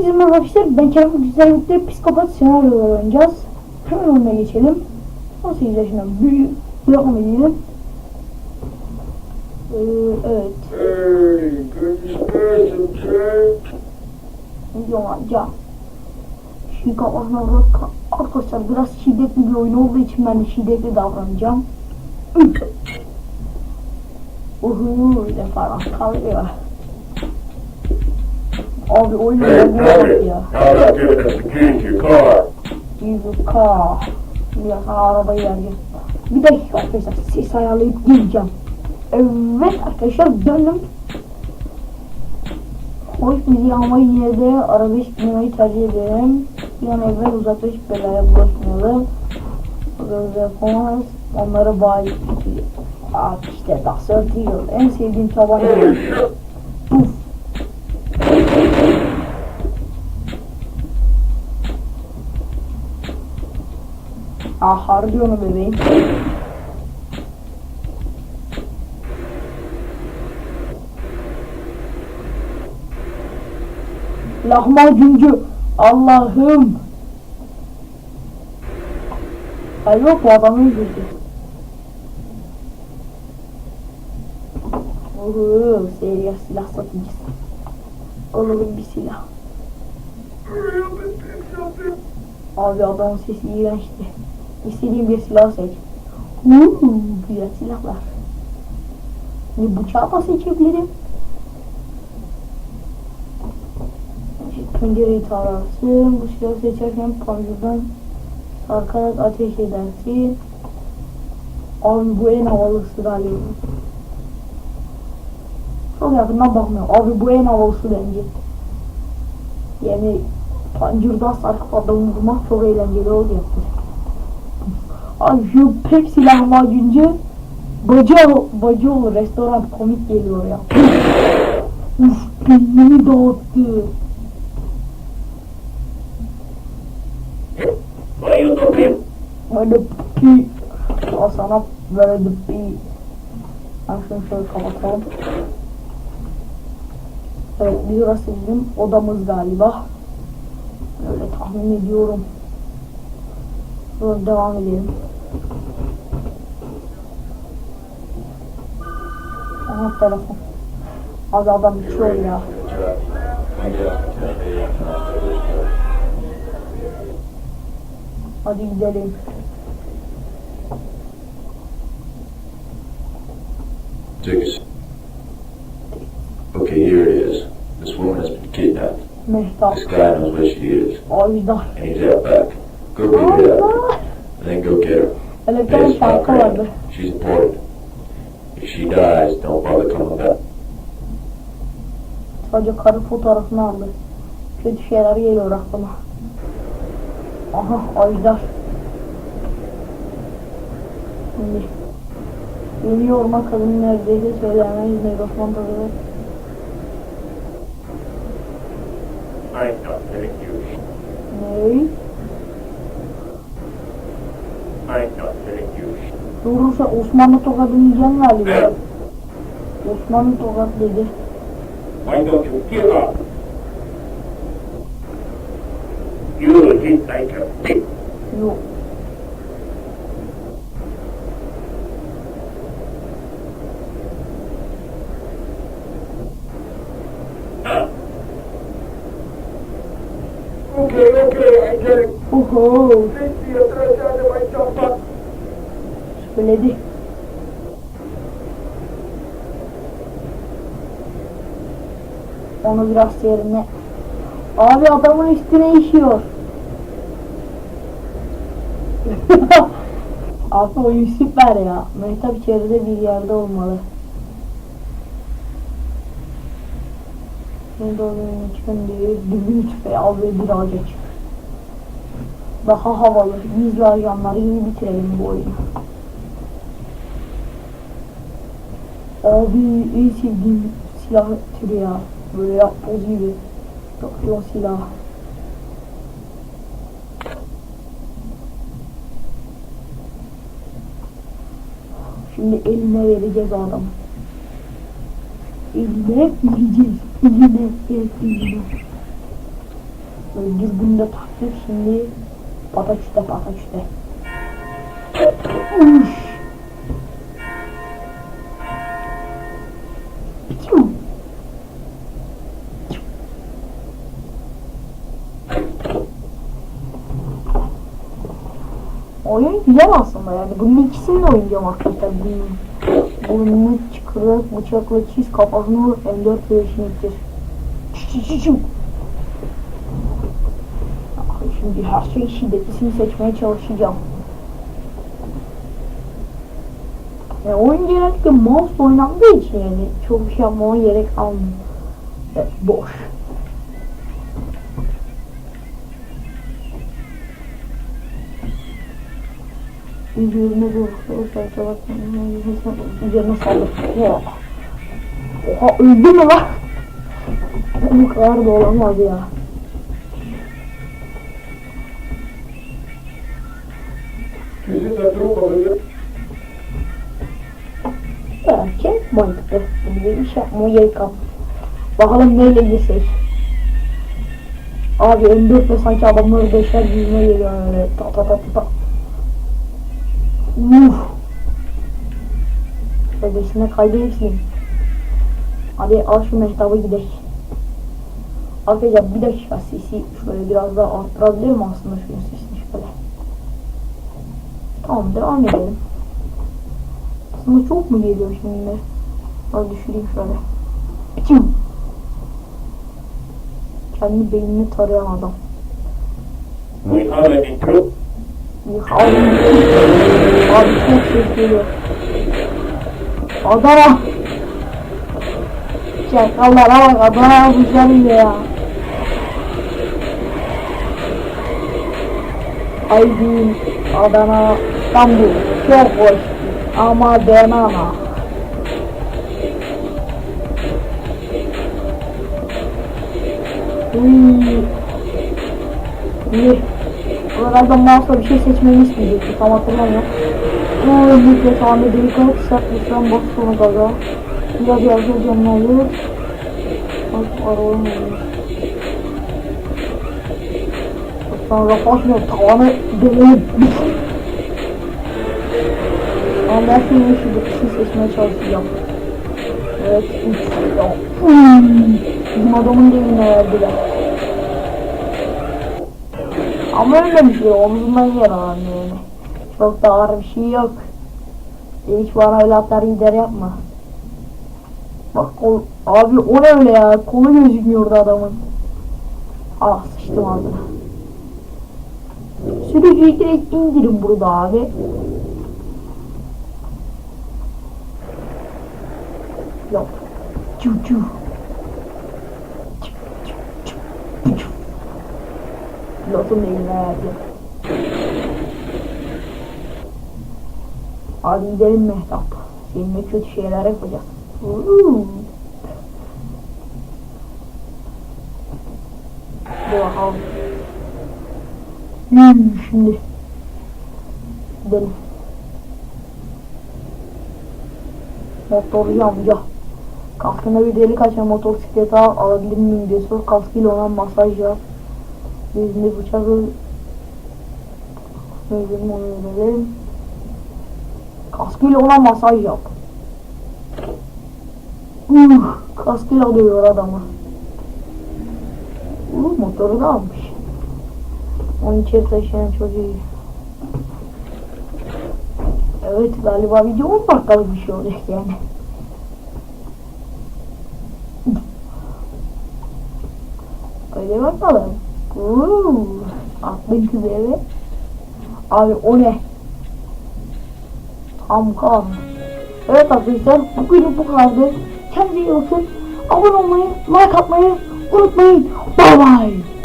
Herkese merhaba arkadaşlar. Ben Kerem Güzellik'te psikopat senaryolar oynayacağız. Hemen oyuna geçelim. 18 yaşından büyük. Devam edelim. Ee, evet. Hey, dispersion, Jake. Yonca. Kafasına bırak. Arkadaşlar biraz şiddetli bir oyun olduğu için ben de şiddetli davranacağım. Uhu, defa kalıyor. Abi oyun Hey, oynuyor bak Tommy, ya. to your car? Yuka. Ya sana arabayı vereceğim. Bir dakika arkadaşlar ses ayarlayıp geleceğim. Evet arkadaşlar döndüm. Hoş bizi ama yine de arabesk binayı tercih ederim. An evvel uzaklaşıp belaya bulaşmayalım. Yapamaz. Onları bay... Aa işte dasör değil. En sevdiğim tabanca. Ah harbi onu bebeğim. Lahmacuncu. Allah'ım. Ay yok bu adamı öldürdü. Uhu, seriye silah satıcısı. Alalım bir silah. Abi adamın sesi iğrençti. İstediğim bir silah seç. Uuu, güzel silahlar. Bir bıçağı da seçebilirim. Pencereyi tararsın. Bu silahı seçerken panjurdan sarkarak ateş edersin. Abi bu en havalısı galiba. Çok yakından bakmıyor. Abi bu en havalısı bence. Yani pancurdan sarkıp adamı vurmak çok eğlenceli olacaktır. Şu Pepsi lahmacuncu bacı, bacı olur restoran komik geliyor ya. Uf beynimi dağıttı. Böyle pi Al sana böyle pi Ben şunu şöyle kapatalım. Evet biz orası bizim odamız galiba. Öyle tahmin ediyorum. Böyle devam edelim. Aha telefon. Abi adam içiyor ya. Hadi gidelim. Tickets. Okay, here it is. This woman has been kidnapped. Mehtap. This guy knows where she is, Ajdar. and he's out back. Go beat it up, and then go get her. Hele bir Pay tane us vardı. She's important. If she dies, don't bother coming back. Sadece karı fotoğrafını aldı. Kötü şeyler geliyor aklıma. Aha Ajdar. Şimdi. Yeni orman kadın neredeyse söylemeyiz Negosman tadı. I ain't not letting you. Ne? I ain't not letting you. Durursa Osmanlı tokadı yiyeceğim galiba. Osmanlı tokat dedi. Why don't you give up? You hit like a pig. Yok. Okay, okay, I get it. Oho. Fifty atrás ya de my chopper. Söyledi. Onu biraz yerine. Abi adamın üstüne işiyor. Abi oyun süper ya. Mehtap içeride bir yerde olmalı. Şimdi oyunun içinde dürbün tüfeği al ve bir ağaca çık. Daha havalı. Gizli ajanları iyi bitirelim bu oyunu. Abi en sevdiğim silah türü ya. Böyle yapboz gibi. Takıyor silah. Şimdi eline vereceğiz o adamı. Eline vereceğiz. Eline, evet eline. Dürbünü de taktık şimdi. Pataküste pataküste. Uş. Oyun güzel aslında yani. Bunun ikisini de oynayacağım arkadaşlar. Bunun bunu çıkırarak bıçakla çiz kafasını vur M4 verişini ittir. Ah, Şimdi her şey şiddetlisini seçmeye çalışacağım. E, oyun genellikle mouse oynandığı için yani çok bir şey yapmama gerek kalmıyor. Evet, boş. Üzerine doğru parçalar üzerine saldır. Oha. Öldü mü lan? Bu kadar da olamaz ya. Belki mantıklı. Bir iş yapmaya gerek kalmıyor. Bakalım neyle girsek. Abi M4 ve sanki adamları beşer yüzüne geliyor öyle. Ta ta ta ta ta. Uf. Kaydı hepsini. Hadi al şu mehtabı gidelim. Arkadaşlar bir dakika sesi şöyle biraz daha arttırabilirim aslında şunun sesini şöyle. Tamam devam edelim. Aslında çok mu geliyor şimdi? Hadi düşüreyim şöyle. Kim? Kendi beynini tarayan adam. We are in troop. Abi, abi çok ses geliyor. Adana. Çakallara bak Adana bile ya. Aydın, Adana, İstanbul çok hoş ama banana. Uy. İyi. Oralarda mouse'la bir şey seçmemi isteyecekti. Tam hatırlamıyorum. Uuu mikro tamir delikat sert lütfen bas sonu gaza. Biraz ne olur. Bak araba olur. Sonra başlıyor tavanı deneyi Ama ben şimdi şu bir seçmeye çalışacağım. Evet, üç. Bizim adamın devine verdiler. Ama öyle bir şey omzundan yaralan yani. Çok da ağır bir şey yok. Hiç bana öyle atlar gider yapma. Bak kol, abi o ne öyle ya kolu gözükmüyordu adamın. Ah sıçtım ağzına. Sürücüyü direkt indirin burada abi. Yok. Çu çu. Çu, çu, çu, çu. Pilotun eline verdi. Hadi gidelim Mehtap. Seninle kötü şeyler yapacağız. Hadi bakalım. Hmm, şimdi. Gidelim. Motorcu amca. Kaskına bir delik açan motosikleti al, alabilir miyim diye sor. Kaskıyla ona masaj yap. Yüzünde bıçakı Yüzünü onu verelim. Kaskıyla ona masaj yap. Uh, kaskıyla dövüyor adamı. Uh, motoru da almış. Onu içeri taşıyan çocuğu. Evet galiba video 10 dakikalık bir şey olacak yani. Öyle bakalım. Uuu. Attın kızı eve. Abi o ne? Tam kan. Evet arkadaşlar bugün bu kadardı. Kendinize iyi bakın. Abone olmayı, like atmayı unutmayın. Bye bye.